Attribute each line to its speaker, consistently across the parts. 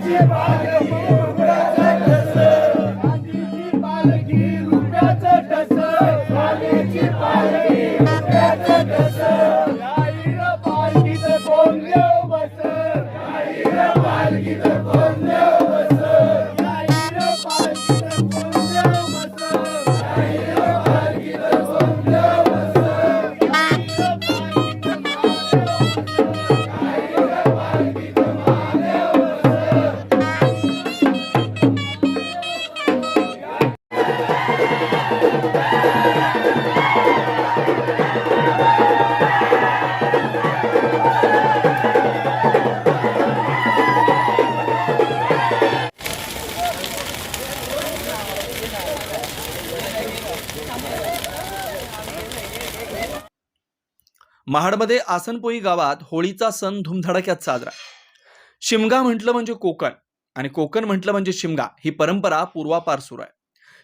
Speaker 1: 接百二十
Speaker 2: महाडमध्ये आसनपोई गावात होळीचा सण धुमधडाक्यात साजरा. शिमगा म्हटलं म्हणजे कोकण आणि कोकण म्हटलं म्हणजे शिमगा ही परंपरा पूर्वापार सुरू आहे.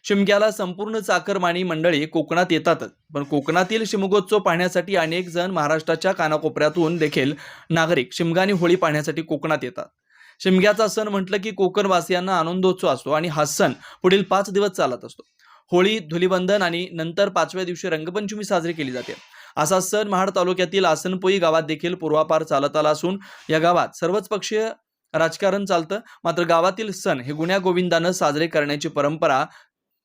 Speaker 2: शिमग्याला संपूर्ण चाकरमानी मंडळी कोकणात येतातच पण कोकणातील शिमगोत्सव पाहण्यासाठी अनेक जण महाराष्ट्राच्या कानाकोपऱ्यातून देखील नागरिक शिमगा आणि होळी पाहण्यासाठी कोकणात येतात. शिमग्याचा सण म्हटलं की कोकणवासियांना आनंदोत्सव असतो आणि हा सण पुढील पाच दिवस चालत असतो. होळी धुलीबंधन आणि नंतर पाचव्या दिवशी रंगपंचमी साजरी केली जाते. असा सण महाड तालुक्यातील आसनपोई गावात देखील पूर्वापार चालत आला असून या गावात सर्वच पक्षीय राजकारण चालतं. मात्र गावातील सण हे गुण्या गोविंदानं साजरे करण्याची परंपरा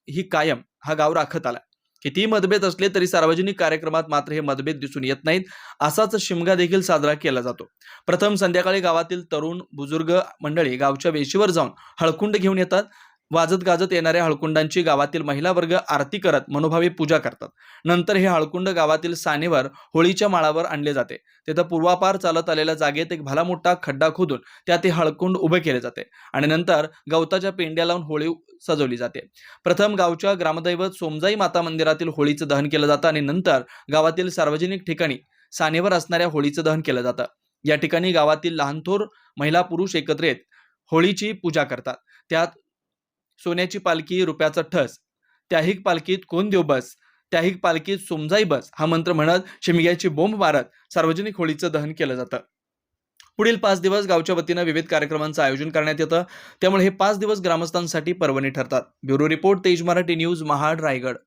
Speaker 2: ही कायम हा गाव राखत आला कितीही मतभेद असले तरी सार्वजनिक कार्यक्रमात मात्र हे मतभेद दिसून येत नाहीत. असाच शिमगा देखील साजरा केला जातो. प्रथम संध्याकाळी गावातील तरुण बुजुर्ग मंडळी गावच्या वेशीवर जाऊन हळकुंड घेऊन येतात. वाजत गाजत येणाऱ्या हळकुंडांची गावातील महिला वर्ग आरती करत मनोभावी पूजा करतात. नंतर हे हळकुंड गावातील सानेवर होळीच्या माळावर आणले जाते. तिथं पूर्वापार चालत आलेल्या जागेत एक भला मोठा खड्डा खोदून त्यात हे हळकुंड उभे केले जाते आणि नंतर गवताच्या पेंड्या लावून होळी सजवली जाते. प्रथम गावच्या ग्रामदैवत सोमजाई माता मंदिरातील होळीचं दहन केलं जातं आणि नंतर गावातील सार्वजनिक ठिकाणी सानेवर असणाऱ्या होळीचं दहन केलं जातं. या ठिकाणी गावातील लहानथोर महिला पुरुष एकत्र येत होळीची पूजा करतात. त्यात सोन्याची पालखी रुपयाचा ठस त्याही पालखीत कोण देव बस त्याही पालखीत सोमजाई बस हा मंत्र म्हणत शिमग्याची बोंब मारत सार्वजनिक होळीचं दहन केलं जातं. पुढील पाच दिवस गावच्या वतीनं विविध कार्यक्रमांचं आयोजन करण्यात येतं. त्यामुळे हे पाच दिवस ग्रामस्थांसाठी पर्वणी ठरतात. ब्युरो रिपोर्ट तेज मराठी न्यूज महाड रायगड.